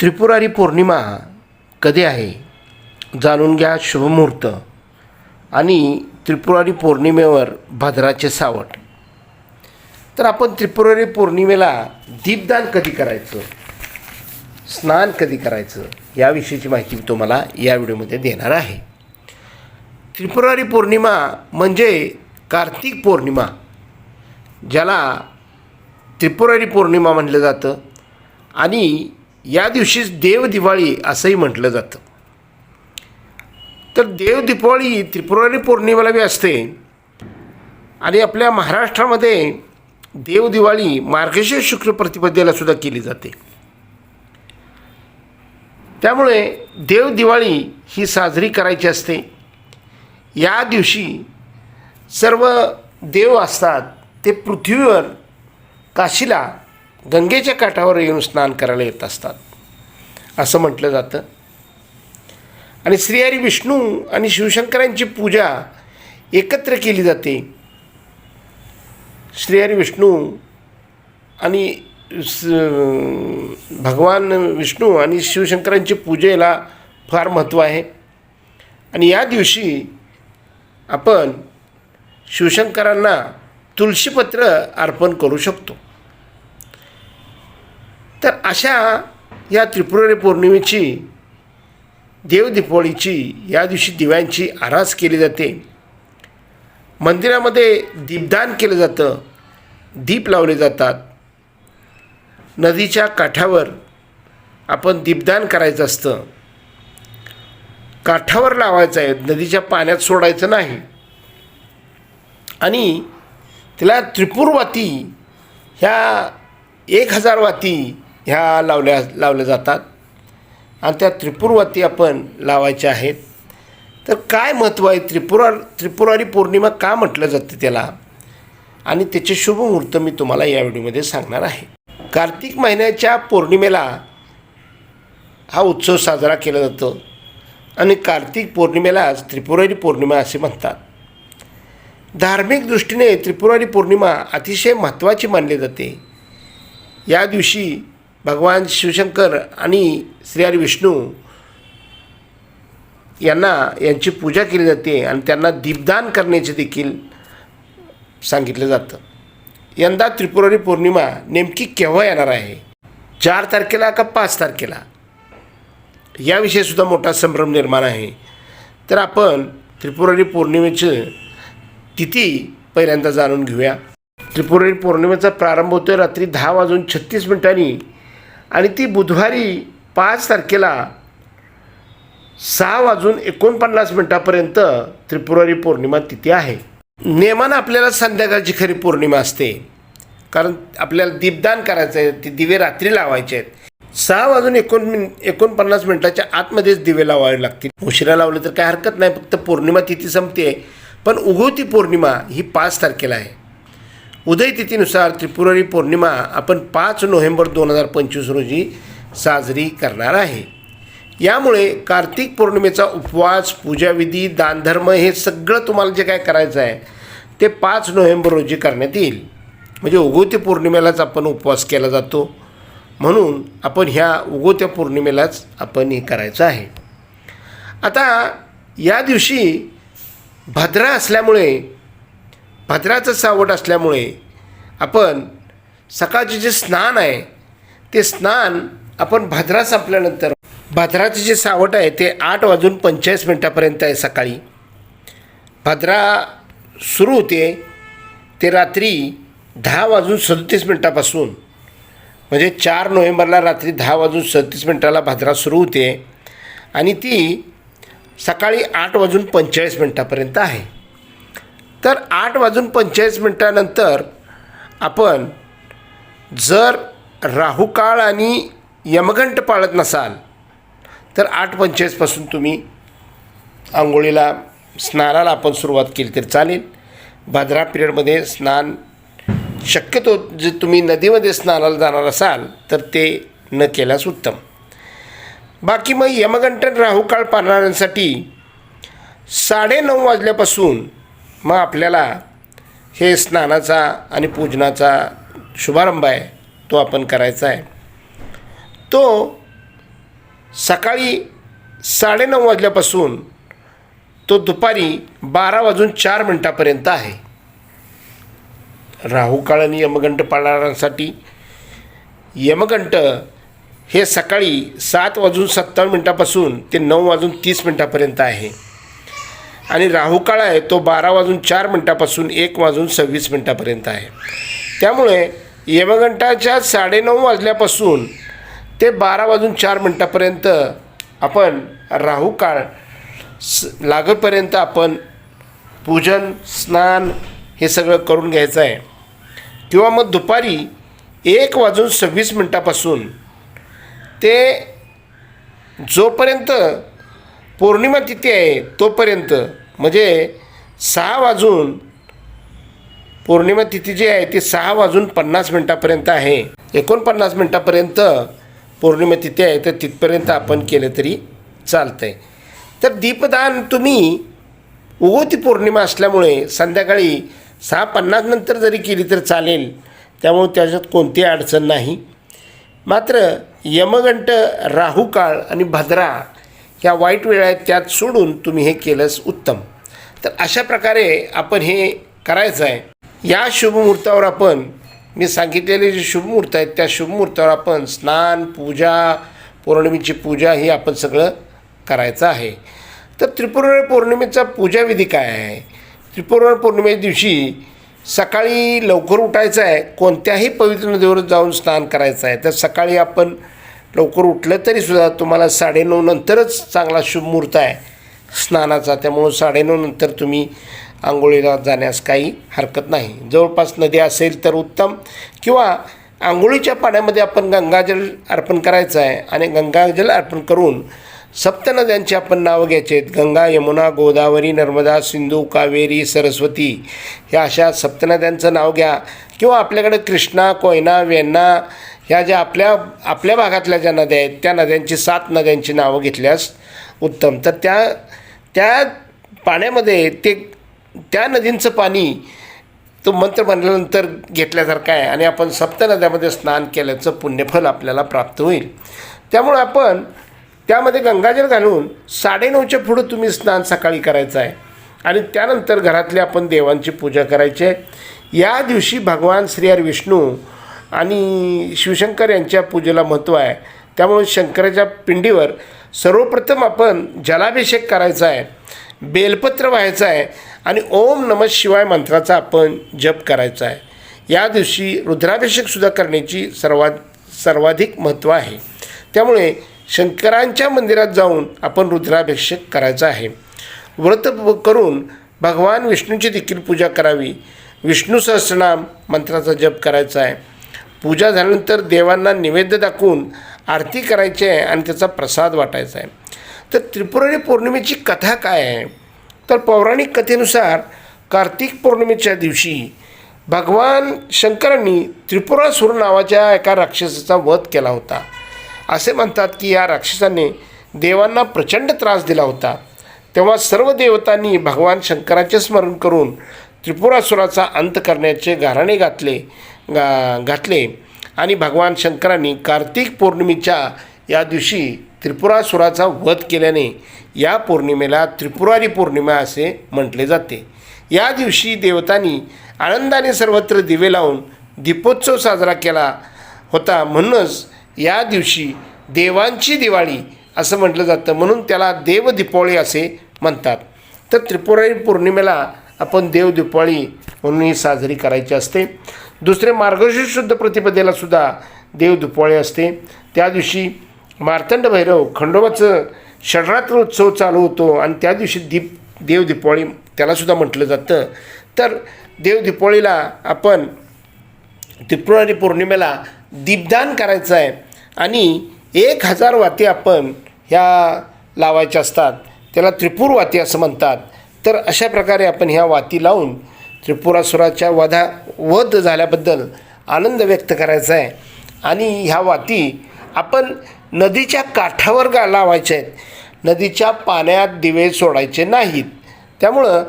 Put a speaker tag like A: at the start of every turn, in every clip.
A: त्रिपुरारी पौर्णिमा कधी आहे? जाणून घ्या शुभमुहूर्त आणि त्रिपुरारी पौर्णिमेवर भद्राचे सावट. तर आपण त्रिपुरारी पौर्णिमेला दीपदान कधी करायचं? स्नान कधी करायचं? याविषयीची माहिती मी तुम्हाला या व्हिडिओमध्ये देणार आहे. त्रिपुरारी पौर्णिमा म्हणजे कार्तिक पौर्णिमा ज्याला त्रिपुरारी पौर्णिमा म्हटलं जातं. आणि या दिवशीच देव दिवाळी असंही म्हटलं जातं. तर देव दिवाळी त्रिपुरारी पौर्णिमेला बी असते. आणि आपल्या महाराष्ट्रामध्ये देव दिवाळी मार्गशीर्ष शुक्ल प्रतिपदेला सुद्धा केली जाते. त्यामुळे देव दिवाळी ही साजरी करायची असते. या दिवशी सर्व देव असतात ते पृथ्वीवर काशीला गंगेच्या काठावर येऊन स्नान करायला येत असतात. असं म्हटलं जातं. आणि श्रीहरी विष्णू आणि शिवशंकरांची पूजा एकत्र केली जाते. श्रीहरी विष्णू आणि स भगवान विष्णू आणि शिवशंकरांची पूजेला फार महत्त्व आहे. आणि या दिवशी आपण शिवशंकरांना तुळशीपत्र अर्पण करू शकतो. तर अशा या त्रिपुरारी पौर्णिमेची देवदीपावळीची या दिवशी दिव्यांची आरास केली जाते. मंदिरामध्ये दीपदान केलं जातं दीप लावले जातात. नदीच्या काठावर आपण दीपदान करायचं असतं. काठावर लावायचं आहे नदीच्या पाण्यात सोडायचं नाही. आणि त्याला त्रिपुरवाती ह्या एक हजार वाती ह्या लावल्या लावल्या जातात. आणि त्या त्रिपुरवाती आपण लावायच्या आहेत. तर काय महत्त्व आहे? त्रिपुरा त्रिपुरारी पौर्णिमा का म्हटलं जातं त्याला? आणि त्याचे शुभ मुहूर्त मी तुम्हाला या व्हिडिओमध्ये सांगणार आहे. कार्तिक महिन्याच्या पौर्णिमेला हा उत्सव साजरा केला जातो. आणि कार्तिक पौर्णिमेलाच त्रिपुरारी पौर्णिमा असे म्हणतात. धार्मिक दृष्टीने त्रिपुरारी पौर्णिमा अतिशय महत्त्वाची मानली जाते. या दिवशी भगवान शिवशंकर आणि श्रीहरी विष्णू यांना यांची पूजा केली जाते आणि त्यांना दीपदान करण्याचे देखील सांगितलं जातं. यंदा त्रिपुरारी पौर्णिमा नेमकी केव्हा येणार आहे? चार तारखेला का पाच तारखेला? याविषयीसुद्धा मोठा संभ्रम निर्माण आहे. तर आपण त्रिपुरारी पौर्णिमेचं तिथी पहिल्यांदा जाणून घेऊया. त्रिपुरारी पौर्णिमेचा प्रारंभ होतो रात्री दहा वाजून छत्तीस मिनिटांनी. आणि ती बुधवारी पाच तारखेला सहा वाजून एकोणपन्नास मिनटापर्यंत त्रिपुरारी पौर्णिमा तिथी आहे. नेमानं आपल्याला संध्याकाळची खरी पौर्णिमा असते. कारण आपल्याला दीपदान करायचं आहे ते दिवे रात्री लावायचे आहेत सहा वाजून एकोण मिन एकोणपन्नास मिनटाच्या आतमध्येच दिवे लावावे लागतील. उशिरा लावले तर काय हरकत नाही फक्त पौर्णिमा तिथे संपते पण उगवती पौर्णिमा ही पाच तारखेला आहे. उदय तिथीनुसार त्रिपुरारी पौर्णिमा आपण पाच नोव्हेंबर दोन हजार पंचवीस रोजी साजरी करणार आहे. यामुळे कार्तिक पौर्णिमेचा उपवास पूजाविधी दानधर्म हे सगळं तुम्हाला जे काय करायचं आहे ते पाच नोव्हेंबर रोजी करण्यात येईल. म्हणजे उगवती पौर्णिमेलाच आपण उपवास केला जातो. म्हणून आपण ह्या उगवत्या पौर्णिमेलाच आपण हे करायचं आहे. आता या दिवशी भद्रा असल्यामुळे भद्राचं सावट असल्यामुळे आपण सकाळचे जे स्नान आहे ते स्नान आपण भद्रा संपल्यानंतर भद्राचे जे सावट आहे ते आठ वाजून पंचेचाळीस मिनटापर्यंत आहे सकाळी. भद्रा सुरू होते ते रात्री दहा वाजून सदतीस मिनटापासून. म्हणजे चार नोव्हेंबरला रात्री दहा वाजून सदतीस मिनटाला भद्रा सुरू होते आणि ती सकाळी आठ वाजून पंचेचाळीस मिनटापर्यंत आहे. तर आठ वाजून पंचेचाळीस मिनटानंतर आपण जर राहुकाळ आणि यमघंट पाळत नसाल तर आठ पंचेचाळीसपासून तुम्ही आंघोळीला स्नानाला आपण सुरुवात केली तर चालेल. भाद्रा पिरियडमध्ये स्नान शक्यतो जे तुम्ही नदीमध्ये स्नानाला जाणार असाल तर ते न केल्यास उत्तम. बाकी मग यमगंटन राहुकाळ पाळणाऱ्यांसाठी साडेनऊ वाजल्यापासून मग आपल्याला हे स्नानाचा आणि पूजनाचा शुभारंभ आहे तो आपण करायचा आहे. तो सकाळी साडेनऊ वाजल्यापासून तो दुपारी बारा वाजून चार मिनटापर्यंत आहे. राहू काळ आणि यमगंट पाळणाऱ्यांसाठी यमगंट हे सकाळी सात वाजून सत्तावन्न मिनटापासून ते नऊ वाजून तीस मिनटापर्यंत आहे. आणि राहू काळ आहे तो बारा वाजून चार मिनटापासून एक वाजून सव्वीस मिनटापर्यंत आहे. त्यामुळे यमघंटाच्या साडेनऊ वाजल्यापासून ते बारा वाजून चार मिनटापर्यंत आपण राहू काळ स लागेपर्यंत आपण पूजन स्नान हे सगळं करून घ्यायचं आहे. किंवा मग दुपारी एक वाजून सव्वीस मिनटापासून ते जोपर्यंत पौर्णिमा तिथी आहे? तोपर्यंत. म्हणजे सहा वाजून पौर्णिमा तिथी जी आहे ती सहा वाजून पन्नास मिनटापर्यंत आहे. एकोणपन्नास मिनटापर्यंत पौर्णिमा तिथी आहे तर तिथपर्यंत आपण केलं तरी चालतं आहे तर दीपदान तुम्ही उगवती पौर्णिमा असल्यामुळे संध्याकाळी सहा पन्नास नंतर जरी केली तर चालेल. त्यामुळे त्याच्यात कोणतीही अडचण नाही. मात्र यमगंट राहू काळ आणि भद्रा ह्या वाईट वेळा आहेत त्यात सोडून तुम्ही हे केलंच उत्तम. तर अशा प्रकारे आपण हे करायचं आहे. या शुभमुहूर्तावर आपण मी सांगितलेले जे शुभमुहूर्त आहेत त्या शुभमुहूर्तावर आपण स्नान पूजा पौर्णिमेची पूजा ही आपण सगळं करायचं आहे. तर त्रिपुरा पौर्णिमेचा पूजाविधी काय आहे? त्रिपुरा पौर्णिमे दिवशी सकाळी लवकर उठायचं आहे कोणत्याही पवित्र नदीवर जाऊन स्नान करायचं आहे. तर सकाळी आपण लवकर उठलं तरीसुद्धा तुम्हाला साडेनऊ नंतरच चांगला शुभ मुहूर्त आहे. स्नानाचा त्यामुळं साडेनऊ नंतर तुम्ही आंघोळीला जाण्यास काही हरकत नाही. जवळपास नदी असेल तर उत्तम. किंवा आंघोळीच्या पाण्यामध्ये आपण गंगाजल अर्पण करायचं आहे आणि गंगाजल अर्पण करून सप्त नद्यांची आपण नावं घ्यायची आहेत. गंगा यमुना गोदावरी नर्मदा सिंधू कावेरी सरस्वती ह्या अशा सप्तनद्यांचं नाव घ्या. किंवा आपल्याकडे कृष्णा कोयना वेण्णा ह्या ज्या आपल्या आपल्या भागातल्या ज्या नद्या आहेत त्या नद्यांची सात नद्यांची नावं घेतल्यास उत्तम. तर त्या त्या पाण्यामध्ये ते त्या नदींचं पाणी तो मंत्र म्हणल्यानंतर घेतल्यासारखं आहे? आणि आपण सप्त नद्यामध्ये स्नान केल्याचं पुण्यफल आपल्याला प्राप्त होईल. त्यामुळं आपण त्यामध्ये गंगाजल घालून साडेनऊच्या पुढं तुम्ही स्नान सकाळी करायचं आहे. आणि त्यानंतर घरातल्या आपण देवांची पूजा करायची आहे. या दिवशी भगवान श्री हर विष्णू आणि शिवशंकर यांच्या पूजेला महत्त्व आहे. त्यामुळे शंकराच्या पिंडीवर सर्वप्रथम आपण जलाभिषेक करायचा आहे बेलपत्र व्हायचं आहे आणि ओम नमः शिवाय मंत्राचा आपण जप करायचा आहे. या दिवशी रुद्राभिषेकसुद्धा करण्याची सर्वात सर्वाधिक महत्त्व आहे. त्यामुळे शंकरांच्या मंदिरात जाऊन आपण रुद्राभिषेक करायचा आहे. व्रत करून भगवान विष्णूची देखील पूजा करावी. विष्णू सहस्रनाम मंत्राचा जप करायचा आहे. पूजा झाल्यानंतर देवांना नैवेद्य दाखवून आरती करायची आहे आणि त्याचा प्रसाद वाटायचा आहे. तर त्रिपुरारी पौर्णिमेची कथा काय आहे? तर पौराणिक कथेनुसार कार्तिक पौर्णिमेच्या दिवशी भगवान शंकरांनी त्रिपुरासूर नावाच्या एका राक्षसाचा वध केला होता. असे म्हणतात की या राक्षसाने देवांना प्रचंड त्रास दिला होता. तेव्हा सर्व देवतांनी भगवान शंकराचे स्मरण करून त्रिपुरासुराचा अंत करण्याचे घराणे घातले गा घातले. आणि भगवान शंकरांनी कार्तिक पौर्णिमेच्या या दिवशी त्रिपुरासुराचा वध केल्याने या पौर्णिमेला त्रिपुरारी पौर्णिमा असे म्हटले जाते. या दिवशी देवतांनी आनंदाने सर्वत्र दिवे लावून दीपोत्सव साजरा केला होता म्हणूनच या दिवशी देवांची दिवाळी असं म्हटलं जातं. म्हणून त्याला देव दीपावळी असे म्हणतात. तर त्रिपुरारी पौर्णिमेला आपण देव दिपाळी म्हणून ही साजरी करायची असते. दुसरे मार्गशीर्ष शुद्ध प्रतिपदेला सुद्धा देव दुपाळी असते. त्या दिवशी मार्तंड भैरव खंडोबाचं षडरात्र उत्सव चालू होतो आणि त्या दिवशी दीप देव दिपाळी त्यालासुद्धा म्हटलं जातं. तर देव दिपाळीला आपण त्रिपुरारी पौर्णिमेला दीपदान करायचं आहे आणि एक हजार वाती आपण ह्या लावायच्या असतात. त्याला त्रिपूर वाती असं म्हणतात. तर अशा प्रकारे आपण ह्या वाती लावून त्रिपुरासुराच्या वधा वध झाल्याबद्दल आनंद व्यक्त करायचा आहे. आणि ह्या वाती आपण नदीच्या काठावर गा लावायच्या आहेत. नदीच्या पाण्यात दिवे सोडायचे नाहीत. त्यामुळं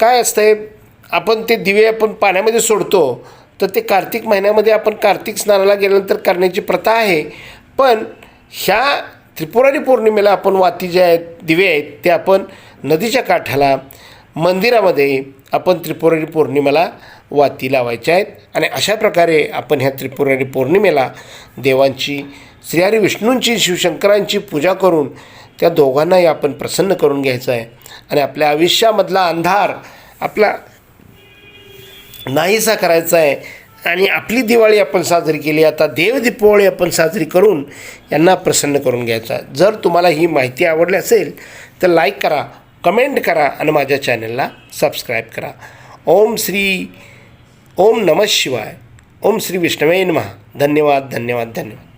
A: काय असतंय आपण ते दिवे आपण पाण्यामध्ये सोडतो तर ते कार्तिक महिन्यामध्ये आपण कार्तिक स्नानाला गेल्यानंतर करण्याची प्रथा आहे. पण ह्या त्रिपुरारी पौर्णिमेला आपण वाती जे आहेत दिवे आहेत ते आपण नदीच्या काठाला मंदिरामध्ये आपण त्रिपुरारी पौर्णिमेला वाती लावायच्या आहेत. आणि अशा प्रकारे आपण ह्या त्रिपुरारी पौर्णिमेला देवांची श्रीहरी विष्णूंची शिवशंकरांची पूजा करून त्या दोघांनाही आपण प्रसन्न करून घ्यायचं आहे. आणि आपल्या आयुष्यामधला अंधार आपला नाहीसा करायचा आहे. आणि आपली दिवाळी आपण साजरी केली आता देवदीपावळी आपण साजरी करून यांना प्रसन्न करून घ्यायचा आहे. जर तुम्हाला ही माहिती आवडली असेल तर लाईक करा. कमेंट करा आणि माझ्या चॅनलला सबस्क्राईब करा. ओम श्री ओम नमः शिवाय. ओम श्री विष्णवे नमः. धन्यवाद धन्यवाद धन्यवाद.